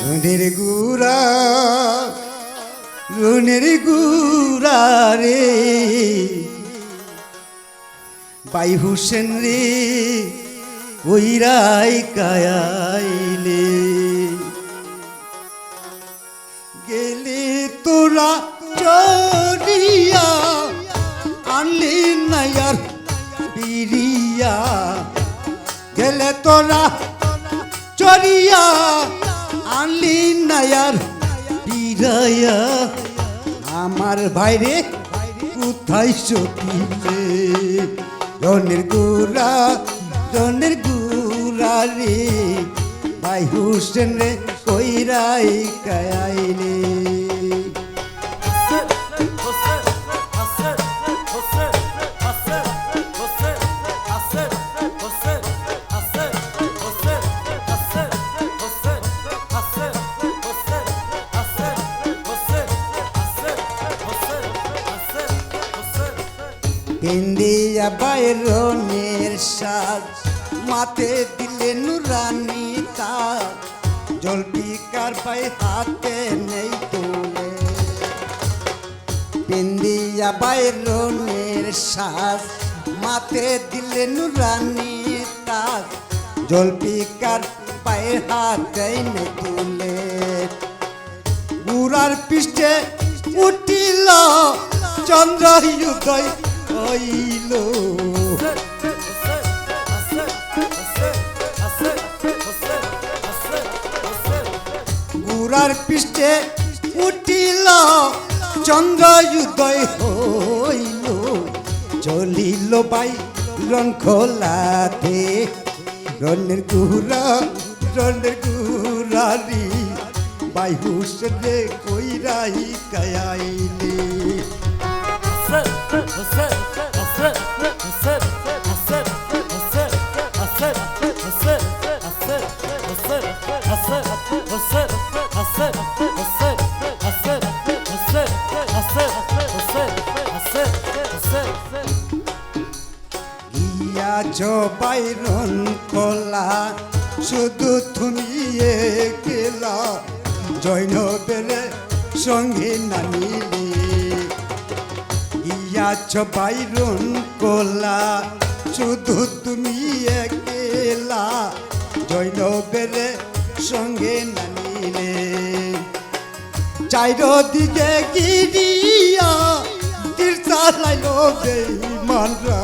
রুনের গুড়া রুনের গুড়া রে। বাই হুসেন রে, ওইরাই কায়াইলে। গেলে তোরা চরিয়া আনলি নায়ার বিরিয়া গেলে তোরা চরিয়া আনলি নায়ার বিরায়া আমার বাইরে কোথায় সতীলে রনের গুড়া রনের গুড়া রে, ভাই হুসেন রে কইরাই কায়াইলে ইন্ডিয়া বাইরনের সাজ, মাতে দিলে নুরানি তার জলপিকার পাই হাতে নেই তুলে। ইন্ডিয়া বাইরনের সাজ, মাতে দিলে নুরানি তার জলপিকার পায়ে হাতে নেই তুলে। গুড়ার পৃষ্ঠে উঠিল চন্দ্র উদয় হইল গুড়ার পৃষ্ঠে উঠিল চন্দ্র উদয় হইল। চলিল বাই রন খোলাতে রনের গুড়া রনের গুড়ারি বাই হুসরে কইরাই কায়াইলে বাইরন কলা শুধু তুমি গেলা জৈন বেলে সঙ্গে নামিলে ইয়া বাইরন কলা শুধু তুমি একেলা। জৈন বেলে সঙ্গে নামিলে চাইর দিকে গিরিয়া তীর্থা লাইল বেইমানরা।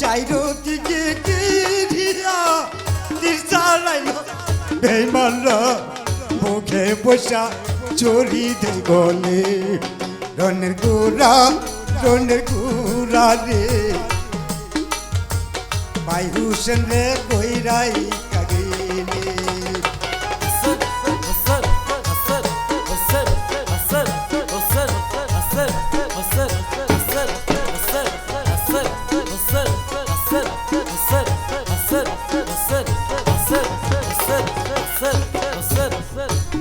চাইরো দিকে গিরিয়া তীর্থা লাইল বেইমানরা। মুখে বসা চুরি দেই গলে রনের গুড়া রনের গুড়া রে ভাই হুসেন রে কইরাই কাগিলে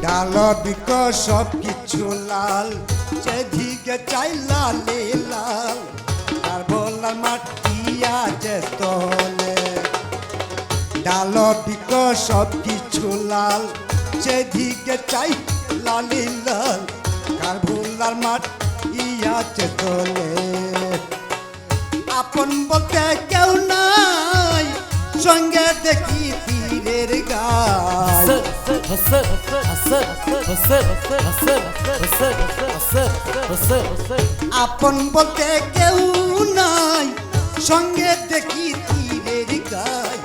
ডাল বিক সব কিছু লাল সেদিকে চাই লালে লাল, আর বলার মাটিয়া যে তলে। ডাল বিক সব কিছু লাল সেদিকে চাই লালি লাল কার ভোলার মাঠ ইয়াছে তলে। আপন বলতে কেউ নাই, সঙ্গে দেখি আপন বলতে কেউ নাই সঙ্গে দেখি তীরের গায়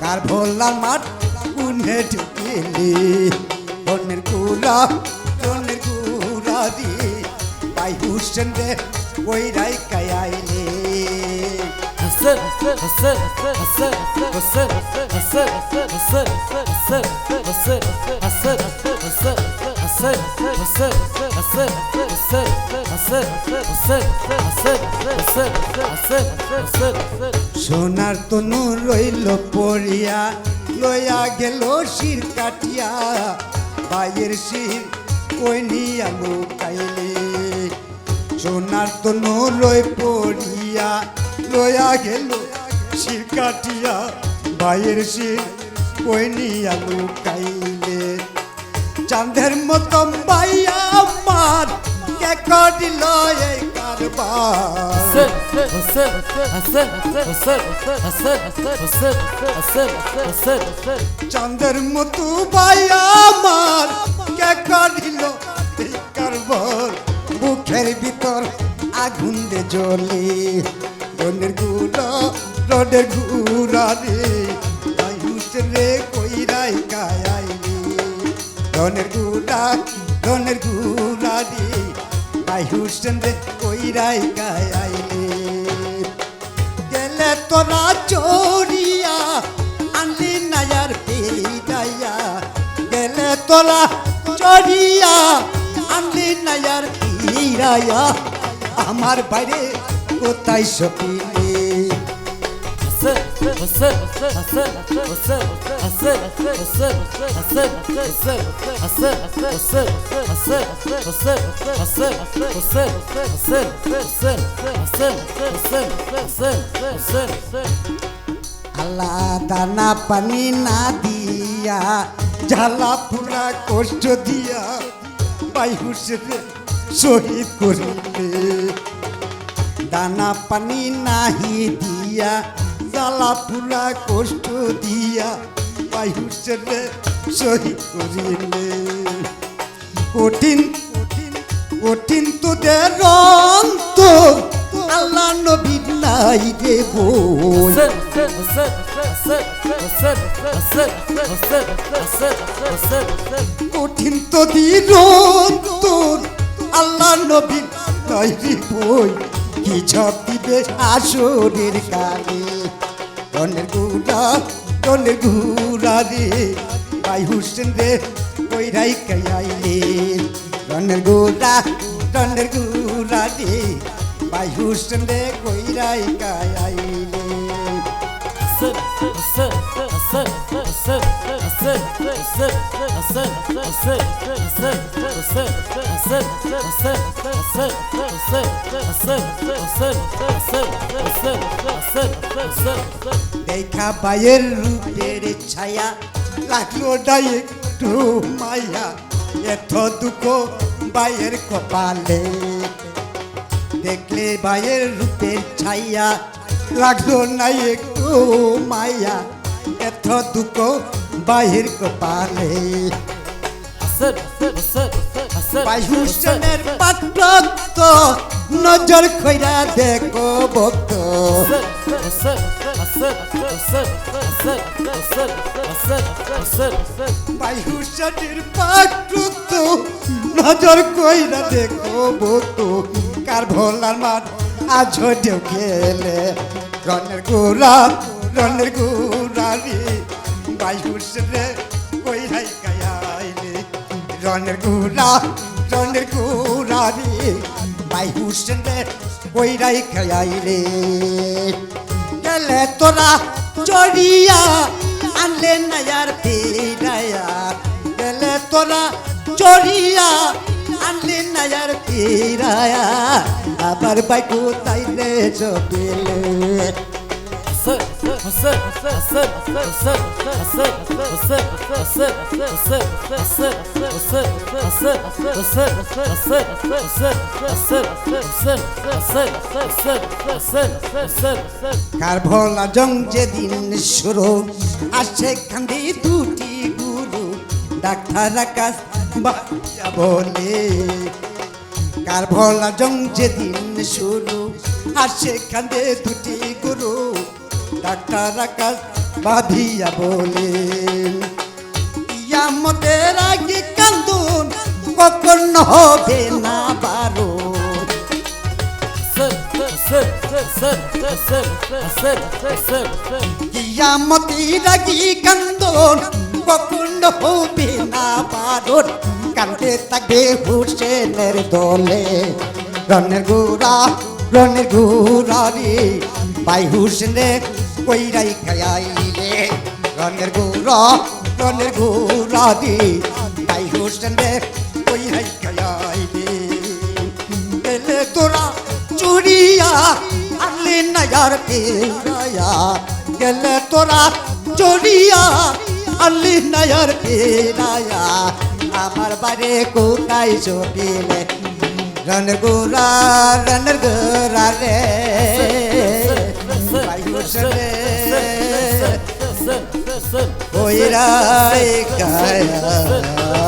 কার ভোলার মাঠ উনে ঢুকেলে বনের গুড়া বনের গুড়া দিয়ে ভাই হুসেন রে ওই রাই কায়াইলে সোনার তনু রইল পড়িয়া লইয়া গেল শির কাটিয়া বাইয়ের শির কই নিয়া লুকাইলে সোনার তনু রই পড়িয়া লইয়া গেল, শির কাটিয়া ভাইয়ের শির কইনি আলু কাইলে চাঁদের মতো ভাইয়া আমার কে করিল এই চাঁদের মতো ভাইয়া আমার কে করিল এই কারবার। বুকের ভিতর আগুন দে জ্বলে। রনের গুড়া রনের গুড়া রে আয়ুষ রে কইরাই কায়াইলি রনের গুড়া রনের গুড়া রে আয়ুষ রে কইরাই কায়াইলি গেলে তোরা চোরিয়া আনলি নায়ার পিটাইয়া গেলে তোরা চোরিয়া আনলি নায়ার পিরাইয়া আমার বাইরে কোথায় সপিলে আল্লাহ দানা পানি না দিয়া, জ্বালা পুরা কষ্ট দিয়া বাইহুসের শহীদ করিলে দানা পানি নাহি দিয়া জ্বালা পুরা কষ্ট দিয়া বাইহুসের শহীদ করিলে কঠিন কঠিন কঠিন তোদের রং তো আল্লাহ নবীর নাই রে বই কঠিন তো তোর আল্লাহ নবী তৈরি বই, কি ঝপ দিবে আসরের কালে রনের গুড়া রনের গুড়া রে, ভাই হুসেন রে, কইরাই কাইলে রনের গুড়া রনের গুড়া রে, ভাই হুসেন রে, কইরাই কাইলে দেখা বাইয়ের রূপের ছায়া লাগল ডাই একটু মায়া এত দুঃখ বাইয়ের কপালে দেখলে বাইয়ের রূপের ছায়া লাগল না একটু মায়া এত দুঃখ বাহির কপালে বায়ুসেনের পাত্র তো নজর খৈরা দেখো ভক্ত বায়ুসেনের পাত্র তো নজর কইরা দেখো ভক্ত কার ভোলার মাঠ আজ ঢেউ গেলে রনের গুড়া রনের গুড়া রে। বায়ুসেনে কইরাই গায়াইলে রনের গুড়া রনের গুড়া রে। বায়ুসেনে কইরাই গায়াইলে গেলে তোরা চড়িয়া আনলে নায়ার ফিরায়া। গেলে তোরা চড়িয়া আনলে নায়ার ফিরায়া, আবার বাইকু চপিলে কার ভোলা জং যেদিন শুরু আসে কান্দি দুটি গুরু ডাক্তার আকাশ বাচ্চা বলে কার ভোলা জং যেদিন শুরু আসে কান্দে দুটি গুরু, ডাক্তার আকাশ বাঁধিয়া বলে ইয়ামতের আগে কান্দুন কখন হবে না বারো। ইয়ামতির আগে কান্দুন কখন হবে না বারো কান্দে তাকে হুসেনের দলে। রনের গুড়া রনের গুড়া রে বাই হুসেনে কইরাই খাইলে রনের গুড়া রনের গুড়া রে বাই হুসেনে কইরাই খাইলে এলে তোরা চুরিয়া, আনলে না পেরায়া গেলে তোরা চড়িয়া আল্লি নয়র ফিরায়া আমার বাড়ি কোথায় চপিলে রনের গোরা রনের গোরা রে। ওই রায় গায়াইলে